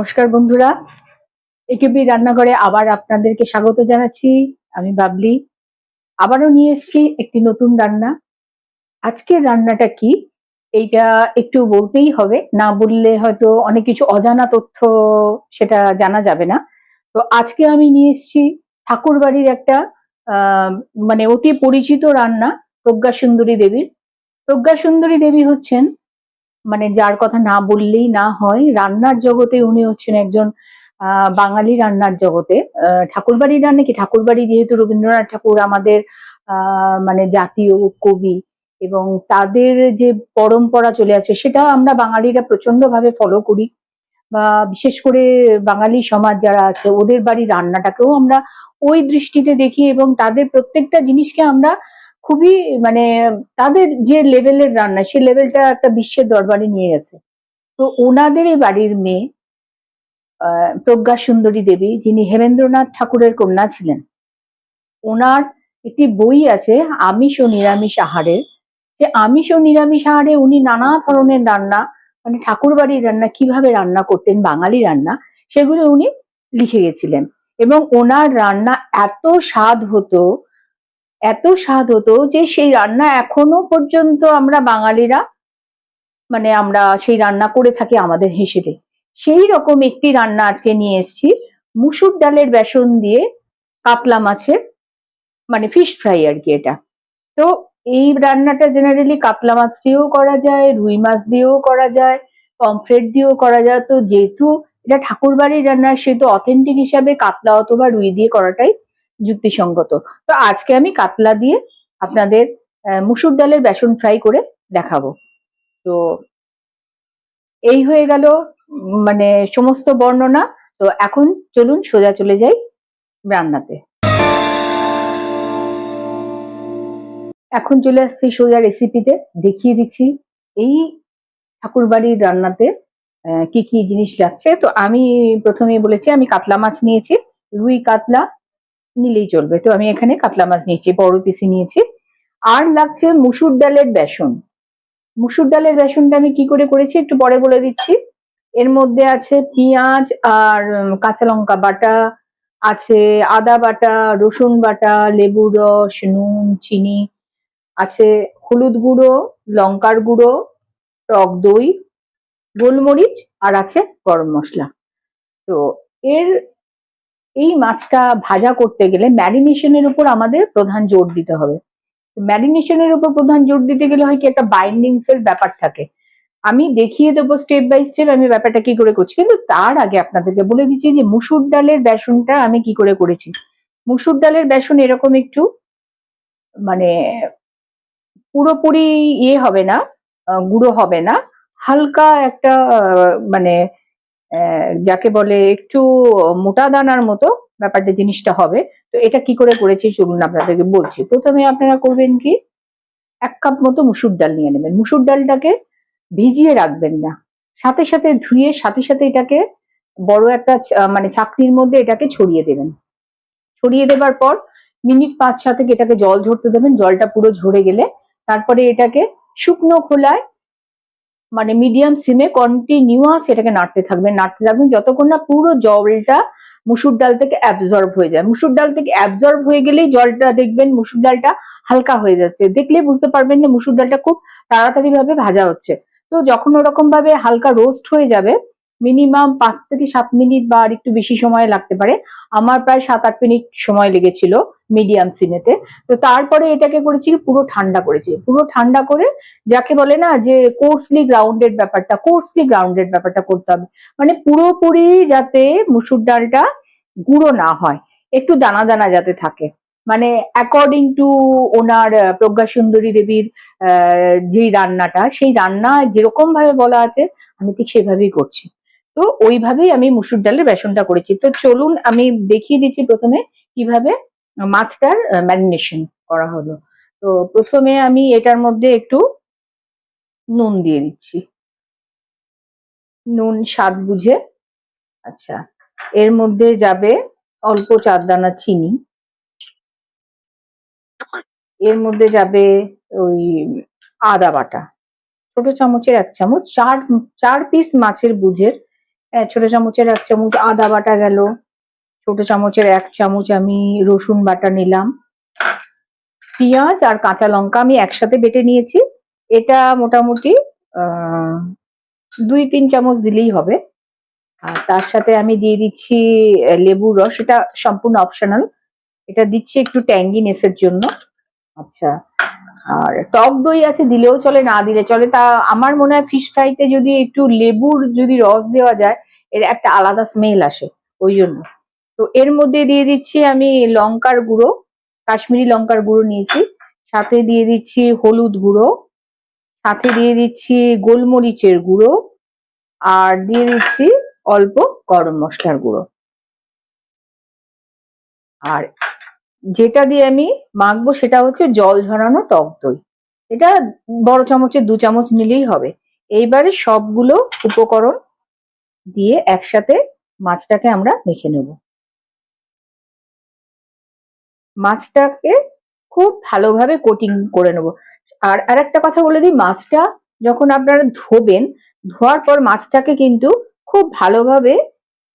নমস্কার বন্ধুরা। একেবি রান্নাঘরে আবার আপনাদেরকে স্বাগত জানাচ্ছি। আমি বাবলি। আবারও নিয়ে এসেছি একটি নতুন রান্না। আজকের রান্নাটা কি? এইটা একটু বলতেই হবে। না বললে হয়তো অনেক কিছু অজানা তথ্য সেটা জানা যাবে না। তো আজকে আমি নিয়ে এসেছি ঠাকুর বাড়ির একটা মানে অতি পরিচিত রান্না, প্রজ্ঞা সুন্দরী দেবীর। প্রজ্ঞা সুন্দরী দেবী হচ্ছেন মানে যার কথা না বললেই না হয় রান্নার জগতে উনি হচ্ছেন একজন বাঙালি রান্নার জগতে। আহ, ঠাকুরবাড়ির রান্না কি ঠাকুরবাড়ি যেহেতু রবীন্দ্রনাথ ঠাকুর আমাদের মানে জাতীয় কবি এবং তাদের যে পরম্পরা চলে আছে সেটা আমরা বাঙালিরা প্রচণ্ড ভাবে ফলো করি। বা বিশেষ করে বাঙালি সমাজ যারা আছে ওদের বাড়ির রান্নাটাকেও আমরা ওই দৃষ্টিতে দেখি এবং তাদের প্রত্যেকটা জিনিসকে আমরা খুবই মানে তাদের যে লেভেলের রান্না সেই লেভেলটা একটা বিশ্বের দরবারে নিয়ে গেছে। তো ওনাদের এই বাড়ির মেয়ে প্রজ্ঞা সুন্দরী দেবী, যিনি হেমেন্দ্রনাথ ঠাকুরের কন্যা ছিলেন ওনার একটি বই আছে, আমিষ ও নিরামিষ আহারের। যে আমিষ ও নিরামিষ আহারে উনি নানা ধরনের রান্না মানে ঠাকুর বাড়ির রান্না, কীভাবে রান্না করতেন, বাঙালি রান্না, সেগুলো উনি লিখে গেছিলেন। এবং ওনার রান্না এত স্বাদ হতো এত স্বাদ হতো যে সেই রান্না এখনও পর্যন্ত আমরা বাঙালিরা মানে আমরা সেই রান্না করে থাকি আমাদের হিসেবে। সেই রকম একটি রান্না আজকে নিয়ে এসেছি। মুসুর ডালের বেসন দিয়ে কাতলা মাছের মানে ফিশ ফ্রাই আর কি এটা। তো এই রান্নাটা জেনারেলি কাতলা মাছ দিয়েও করা যায়, রুই মাছ দিয়েও করা যায়, পমফ্রেট দিয়েও করা যায়। তো যেহেতু এটা ঠাকুর বাড়ির রান্না সেহেতু অথেন্টিক হিসাবে কাতলা অথবা রুই দিয়ে করাটাই যুক্তিসঙ্গত। তো আজকে আমি কাতলা দিয়ে আপনাদের মুসুর ডালের বেসন ফ্রাই করে দেখাবো। তো এই হয়ে গেল মানে সমস্ত বর্ণনা। তো এখন চলুন সোজা চলে যাই রান্নাতে। এখন চলে আসছি সোজা রেসিপিতে দেখিয়ে দিচ্ছি এই ঠাকুরবাড়ির রান্নাতে আহ, কি কি জিনিস লাগছে। তো আমি প্রথমেই বলেছি আমি কাতলা মাছ নিয়েছি রুই কাতলা নিলেই চলবে। তো আমি এখানে কাতলা মাছ নিয়েছি, বড় পিসি নিয়েছি। আর লাগছে মুসুর ডালের বেসন। মুসুর ডালের বেসনটা আমি কি করে করেছি একটু পরে বলে দিচ্ছি। এর মধ্যে আছে পেঁয়াজ আর কাঁচা লঙ্কা বাটা, আছে আদা বাটা, রসুন বাটা, লেবু রস, নুন, চিনি, আছে হলুদ গুঁড়ো, লঙ্কার গুঁড়ো, টক দই, গোলমরিচ আর আছে গরম মশলা। তো এর এই মাছটা ভাজা করতে গেলে ম্যারিনেশনের উপর আমাদের প্রধান জোর দিতে হবে। ম্যারিনেশনের উপর প্রধান জোর দিতে গেলে হয় কি একটা বাইন্ডিংস এর ব্যাপার থাকে। আমি দেখিয়ে দেবো স্টেপ বাই স্টেপ আমি ব্যাপারটা কি করে করছি। কিন্তু তার আগে আপনাদেরকে বলে দিচ্ছি যে মুসুর ডালের বেসনটা আমি কি করে করেছি। মুসুর ডালের বেসন এরকম একটু মানে পুরোপুরি ইয়ে হবে না গুঁড়ো হবে না। হালকা একটা মানে যাকে বলে একটু মোটা দানার মতো ব্যাপারটা জিনিসটা হবে। তো এটা কি করে করেছি চলুন আপনাদেরকে বলছি। প্রথমে আপনারা করবেন কি, এক কাপ মতো মুসুর ডাল নিয়ে নেবেন। মুসুর ডালটাকে ভিজিয়ে রাখবেন না। সাথে সাথে ধুয়ে, সাথে সাথে এটাকে বড় একটা মানে চাকরির মধ্যে এটাকে ছড়িয়ে দেবেন। ছড়িয়ে দেবার পর মিনিট পাঁচ সাতেক এটাকে জল ঝরতে দেবেন। জলটা পুরো ঝরে গেলে তারপরে এটাকে শুকনো খোলায় মানে মিডিয়াম সিমে কন্টিনিউয়াস এটাকে নাড়তে থাকবেন নাড়তে থাকবেন যতক্ষণ না পুরো জলটা মুসুর ডাল থেকে অ্যাবজর্ব হয়ে যায়। মুসুর ডাল থেকে অ্যাবজর্ব হয়ে গেলেই জলটা দেখবেন মুসুর ডালটা হালকা হয়ে যাচ্ছে। দেখলেই বুঝতে পারবেন যে মুসুর ডালটা খুব তাড়াতাড়ি ভাবে ভাজা হচ্ছে। তো যখন ওরকম ভাবে হালকা রোস্ট হয়ে যাবে মিনিমাম পাঁচ থেকে সাত মিনিট বা আর একটু বেশি সময় লাগতে পারে। আমার প্রায় সাত আট মিনিট সময় লেগেছিল মিডিয়াম সিনেতে তো তারপরে এটাকে করেছি পুরো ঠান্ডা করেছি। পুরো ঠান্ডা করে যাকে বলে না যে কোর্সলি গ্রাউন্ডেড ব্যাপারটা কোর্সলি গ্রাউন্ডেড ব্যাপারটা করতে হবে। মানে পুরোপুরি যাতে মুসুর ডালটা গুঁড়ো না হয়, একটু দানা দানা যাতে থাকে। মানে অ্যাকর্ডিং টু ওনার প্রজ্ঞা সুন্দরী দেবীর যেই রান্নাটা, সেই রান্না যেরকম ভাবে বলা আছে, আমি ঠিক সেভাবেই করছি। তো ওইভাবেই আমি মুসুর ডালের বেসনটা করেছি। তো চলুন আমি দেখিয়ে দিচ্ছি প্রথমে কীভাবে মাছটার ম্যারিনেশন করা হলো। তো প্রথমে আমি এটার মধ্যে একটু নুন দিয়ে দিচ্ছি। নুন, স্বাদ বুঝে। আচ্ছা এর মধ্যে যাবে অল্প চার দানা চিনি। এর মধ্যে যাবে ওই আদা বাটা। ছোট চামচের এক চামচ। চার চার পিস মাছের বুঝের ছোট চামচের এক চামচ আদা বাটা গেল। ছোট চামচের এক চামচ আমি রসুন বাটা নিলাম। পেঁয়াজ আর কাঁচা লঙ্কা আমি একসাথে বেটে নিয়েছি। এটা মোটামুটি দুই তিন চামচ দিলেই হবে। আর তার সাথে আমি দিয়ে দিচ্ছি লেবুর রস। এটা সম্পূর্ণ অপশনাল এটা দিচ্ছি একটু ট্যাঙ্গিনেসের জন্য। আচ্ছা। আর টক দই আছে দিলেও চলে, না দিলে চলে। তা আমার মনে হয় ফিশ ফ্রাইতে যদি একটু লেবুর যদি রস দেওয়া যায়, এর একটা আলাদা স্মেল আসে ওই জন্য। তো এর মধ্যে দিয়ে দিচ্ছি আমি লঙ্কার গুঁড়ো, কাশ্মীরি লঙ্কার গুঁড়ো নিয়েছি। সাথে দিয়ে দিচ্ছি হলুদ গুঁড়ো। সাথে দিয়ে দিচ্ছি গোলমরিচের গুঁড়ো। আর দিয়ে দিচ্ছি অল্প গরম মশলার গুঁড়ো। আর যেটা দিয়ে আমি মাখবো সেটা হচ্ছে জল ঝরানো টক দই। এটা বড় চামচের দু চামচ নিলেই হবে। এইবারে সবগুলো উপকরণ দিয়ে একসাথে মাছটাকে আমরা মেখে নেব। মাছটাকে খুব ভালোভাবে কোটিং করে নেব। আর আর একটা কথা বলে দিই, মাছটা যখন আপনারা ধোবেন, ধোয়ার পর মাছটাকে কিন্তু খুব ভালোভাবে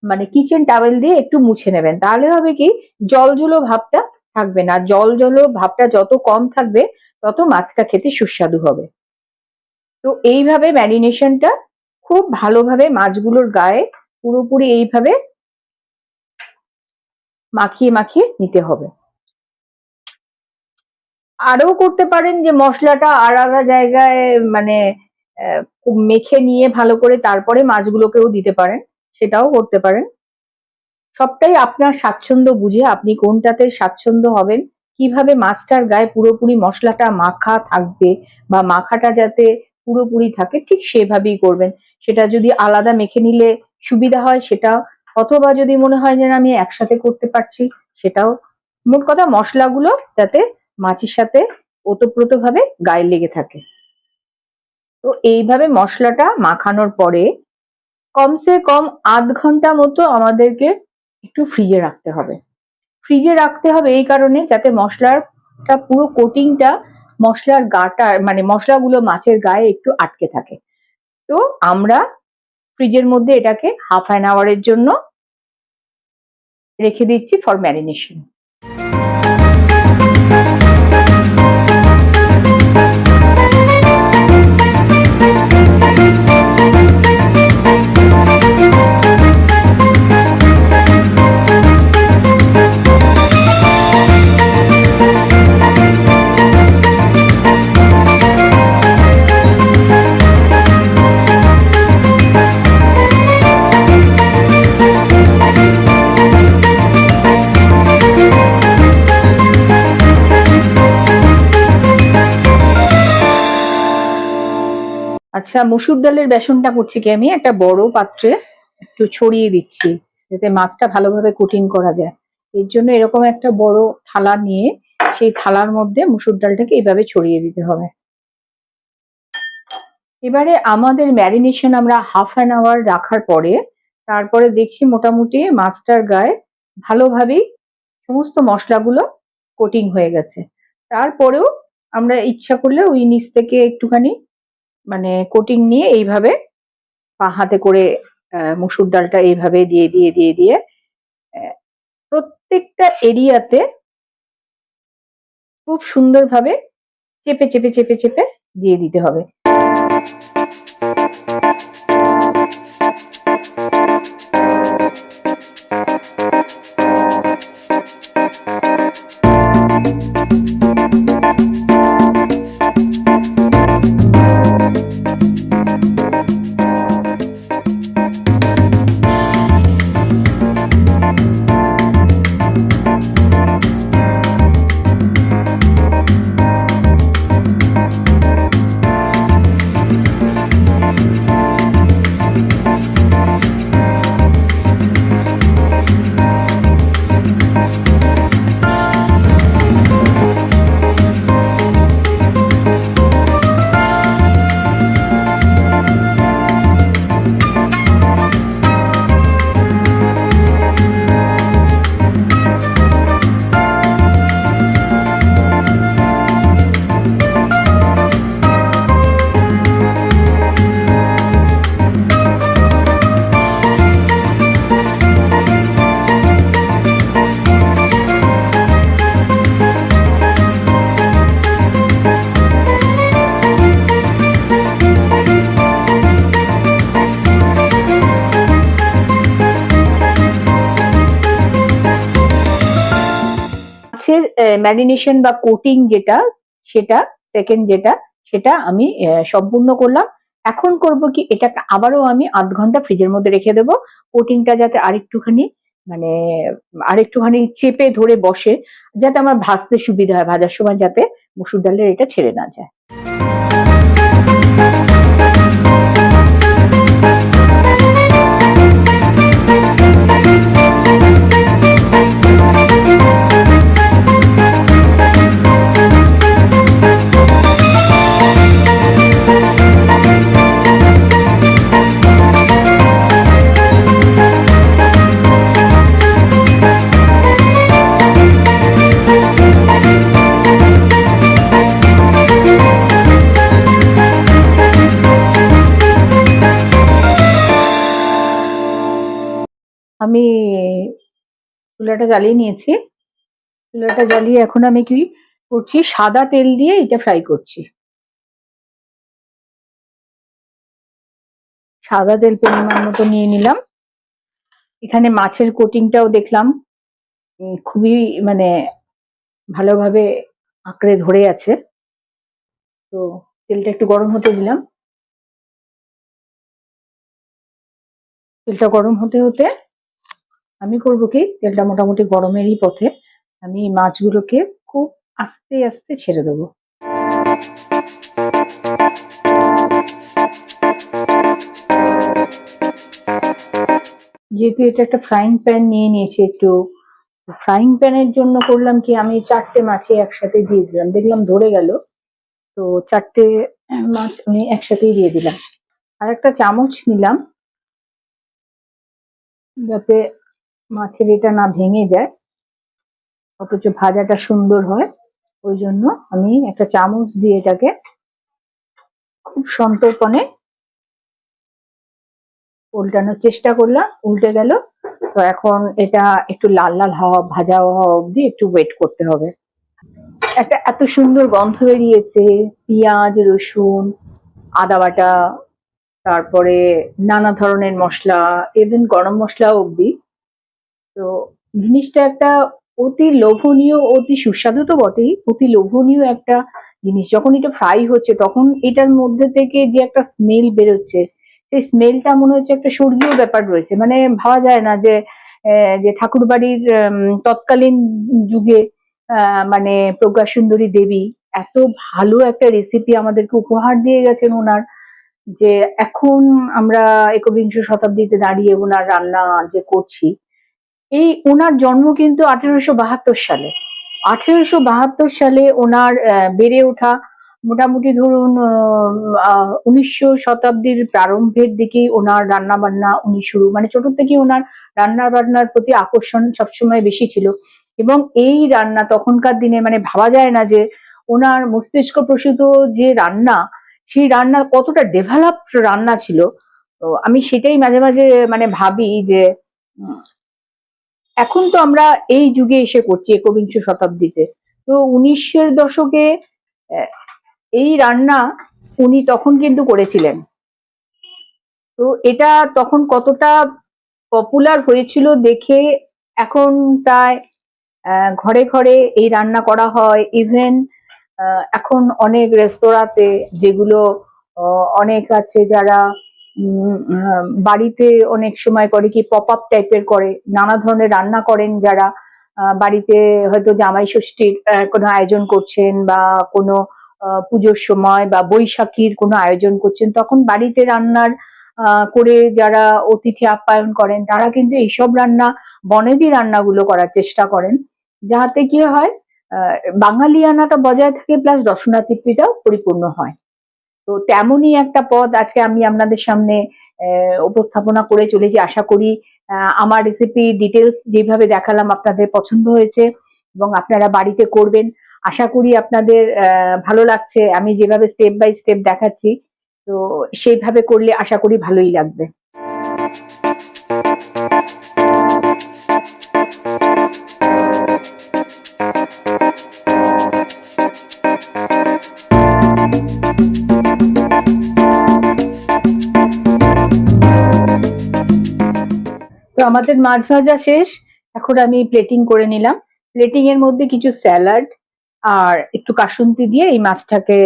মানে কিচেন টাওয়েল দিয়ে একটু মুছে নেবেন। তাহলে হবে কি, জল জলো ভাবটা থাকবে না। জল জলো ভাবটা যত কম থাকবে, তত মাছটা খেতে সুস্বাদু হবে। তো এইভাবে ম্যারিনেশনটা খুব ভালোভাবে মাছগুলোর গায়ে পুরোপুরি এইভাবে মাখিয়ে মাখিয়ে নিতে হবে। আরও করতে পারেন যে মশলাটা আলাদা জায়গায় মানে মেখে নিয়ে ভালো করে তারপরে মাছগুলোকেও দিতে পারেন, সেটাও করতে পারেন। সবটাই আপনার স্বাচ্ছন্দ্য বুঝে আপনি কোনটাতে স্বাচ্ছন্দ্য হবেন, কীভাবে মাছটার গায়ে পুরোপুরি মশলাটা মাখা থাকবে বা মাখাটা যাতে পুরোপুরি থাকে, ঠিক সেভাবেই করবেন। সেটা যদি আলাদা মেখে নিলে সুবিধা হয় সেটা, অথবা যদি মনে হয় যে আমি একসাথে করতে পারছি, সেটাও মোট কথা মশলাগুলো যাতে মাছের সাথে ওতপ্রোত ভাবে গায়ে লেগে থাকে। তো এইভাবে মশলাটা মাখানোর পরে কমসে কম আধ ঘণ্টা মতো আমাদেরকে একটু ফ্রিজে রাখতে হবে। ফ্রিজে রাখতে হবে এই কারণে যাতে মশলারটা পুরো কোটিংটা মশলার গাটা মানে মশলাগুলো মাছের গায়ে একটু আটকে থাকে। তো আমরা ফ্রিজের মধ্যে এটাকে হাফ অ্যান আওয়ারের জন্য রেখে দিচ্ছি ফর ম্যারিনেশন আচ্ছা মসুর ডালের বেসনটা করছি কি আমি? একটা বড় পাত্রে একটু ছড়িয়ে দিচ্ছি, যাতে মাছটা ভালোভাবে কুটিং করা যায়। এর জন্য এরকম একটা বড় থালা নিয়ে সেই থালার মধ্যে মসুর ডালটাকে এইভাবে ছড়িয়ে দিতে হবে। এবারে আমাদের ম্যারিনেশন আমরা হাফ অ্যান আওয়ার রাখার পরে, তারপরে দেখছি মোটামুটি মাছটার গায়ে ভালোভাবেই সমস্ত মশলাগুলো কোটিং হয়ে গেছে। তারপরেও আমরা ইচ্ছা করলে ওই নিচ থেকে একটুখানি মানে কোটিং নিয়ে এইভাবে হাতে করে মুসুর ডালটা এইভাবে দিয়ে দিয়ে দিয়ে দিয়ে প্রত্যেকটা এরিয়াতে খুব সুন্দরভাবে চেপে চেপে চেপে চেপে দিয়ে দিতে হবে। ম্যারিনেশন বা কোটিং যেটা, সেটা সেকেন্ড যেটা, সেটা আমি সম্পূর্ণ করলাম। এখন করব কি এটা আবারও আমি আধ ঘণ্টা ফ্রিজের মধ্যে রেখে দেবো। কোটিংটা যাতে আরেকটুখানি মানে আরেকটুখানি চেপে ধরে বসে, যাতে আমার ভাজতে সুবিধা হয়, ভাজার সময় যাতে মসুর ডালের এটা ছেড়ে না যায়। আমি চুলাটা জ্বালিয়ে নিয়েছি। চুলাটা জ্বালিয়ে এখন আমি কি করছি? সাদা তেল দিয়ে এটা ফ্রাই করছি। সাদা তেল পরিমাণ মতো নিয়ে নিলাম। এখানে মাছের কোটিংটাও দেখলাম। খুবই মানে ভালোভাবে আঁকড়ে ধরে আছে। তো তেলটা একটু গরম হতে দিলাম। তেলটা গরম হতে হতে আমি করব কি? তেলটা মোটামুটি গরমেরই পথে আমি মাছগুলোকে খুব আস্তে আস্তে ছেড়ে দেবো। যেহেতু এটা একটা ফ্রাইং প্যান নিয়ে নিয়েছি একটু ফ্রাইং প্যানের জন্য করলাম কি? আমি চারটে মাছে একসাথে দিয়ে দিলাম। দেখলাম ধরে গেল। তো চারটে মাছ আমি একসাথেই দিয়ে দিলাম। আর একটা চামচ নিলাম। যাতে মাছের এটা না ভেঙে যায়, অথচ ভাজাটা সুন্দর হয়। ওই জন্য আমি একটা চামচ দিয়ে এটাকে খুব সন্তর্পণে উল্টানোর চেষ্টা করলাম, উল্টে গেল। তো এখন এটা একটু লাল লাল হওয়া, ভাজা হওয়া অবধি একটু ওয়েট করতে হবে। একটা এত সুন্দর গন্ধ বেরিয়েছে, পেঁয়াজ, রসুন, আদা বাটা, তারপরে নানা ধরনের মশলা ইভেন গরম মশলা অবধি। তো জিনিসটা একটা অতি লোভনীয়, অতি সুস্বাদু তো বটেই। অতি লোভনীয় একটা জিনিস। যখন এটা ফ্রাই হচ্ছে, তখন এটার মধ্যে থেকে যে একটা স্মেল বেরোচ্ছে, সেই স্মেলটা মনে হচ্ছে একটা স্বর্গীয় ব্যাপার রয়েছে। মানে ভাবা যায় না যে যে ঠাকুর বাড়ির তৎকালীন যুগে মানে প্রজ্ঞা সুন্দরী দেবী এত ভালো একটা রেসিপি আমাদেরকে উপহার দিয়ে গেছেন ওনার, যে এখন আমরা একবিংশ শতাব্দীতে দাঁড়িয়ে ওনার রান্না যে করছি এই ওনার জন্ম কিন্তু আঠেরোশো বাহাত্তর সালে। আঠেরোশো বাহাত্তর সালে ওনার বেড়ে ওঠা মোটামুটি ধরুন উনিশশো শতাব্দীর প্রারম্ভের দিকেই ওনার রান্না বান্না উনি শুরু মানে ছোট থেকেই ওনার রান্না বান্নার প্রতি আকর্ষণ সবসময় বেশি ছিল। এবং এই রান্না তখনকার দিনে মানে ভাবা যায় না যে ওনার মস্তিষ্ক প্রসূত যে রান্না, সেই রান্না কতটা ডেভেলপড রান্না ছিল। তো আমি সেটাই মাঝে মাঝে মানে ভাবি যে এখন তো আমরা এই যুগে এসে করছি একবিংশ শতাব্দীতে। তো উনিশের দশকে এই রান্না উনি তখন কিন্তু করেছিলেন। তো এটা তখন কতটা পপুলার হয়েছিল দেখে এখন প্রায় ঘরে ঘরে এই রান্না করা হয়। ইভেন এখন অনেক রেস্তোরাঁতে যেগুলো অনেক আছে যারা বাড়িতে অনেক সময় করে কি পপ আপ টাইপের করে, নানা ধরনের রান্না করেন যারা বাড়িতে হয়তো জামাই ষষ্ঠীর কোনো আয়োজন করছেন বা কোনো পুজোর সময় বা বৈশাখীর কোনো আয়োজন করছেন, তখন বাড়িতে রান্নার করে যারা অতিথি আপ্যায়ন করেন, তারা কিন্তু এইসব রান্না, বনেদি রান্নাগুলো করার চেষ্টা করেন। যাহাতে কি হয় বাঙালিয়ানাটা বজায় থাকে প্লাস রসনা দর্শনার্থীটাও পরিপূর্ণ হয়। তো তেমনই একটা পদ আজকে আমি আপনাদের সামনে উপস্থাপনা করে চলেছি। আশা করি আমার রেসিপি ডিটেলস যেভাবে দেখালাম আপনাদের পছন্দ হয়েছে এবং আপনারা বাড়িতে করবেন। আশা করি আপনাদের ভালো লাগছে। আমি যেভাবে স্টেপ বাই স্টেপ দেখাচ্ছি, তো সেইভাবে করলে আশা করি ভালোই লাগবে। আমাদের মাছ ভাজা শেষ। এখন আমি প্লেটিং করে নিলাম। প্লেটিং এর মধ্যে কিছু স্যালাড আর একটু কাসুন্দি দিয়ে এই মাছটাকে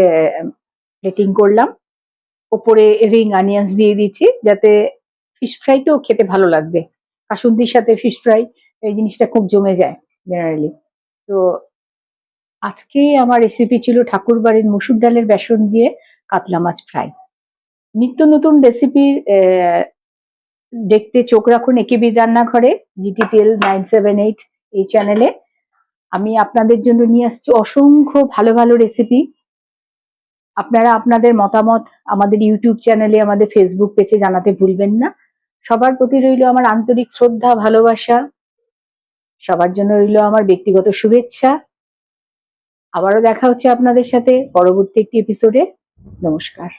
প্লেটিং করলাম। ওপরে রিং অনিয়ন্স দিয়ে দিচ্ছি যাতে ফিশ ফ্রাইতেও খেতে ভালো লাগবে। কাসুন্দির সাথে ফিশ ফ্রাই এই জিনিসটা খুব জমে যায় জেনারেলি তো আজকে আমার রেসিপি ছিল ঠাকুর বাড়ির মুসুর ডালের বেসন দিয়ে কাতলা মাছ ফ্রাই নিত্য নতুন রেসিপি দেখতে চোখ রাখুন একেবি রান্নাঘরে জিটিপিএল নাইন সেভেন এইট এই চ্যানেলে আমি আপনাদের জন্য নিয়ে আসছি অসংখ্য ভালো ভালো রেসিপি আপনারা আপনাদের মতামত আমাদের ইউটিউব চ্যানেলে আমাদের ফেসবুক পেজে জানাতে ভুলবেন না। সবার প্রতি রইল আমার আন্তরিক শ্রদ্ধা, ভালোবাসা। সবার জন্য রইল আমার ব্যক্তিগত শুভেচ্ছা। আবারও দেখা হচ্ছে আপনাদের সাথে পরবর্তী একটি এপিসোডে নমস্কার।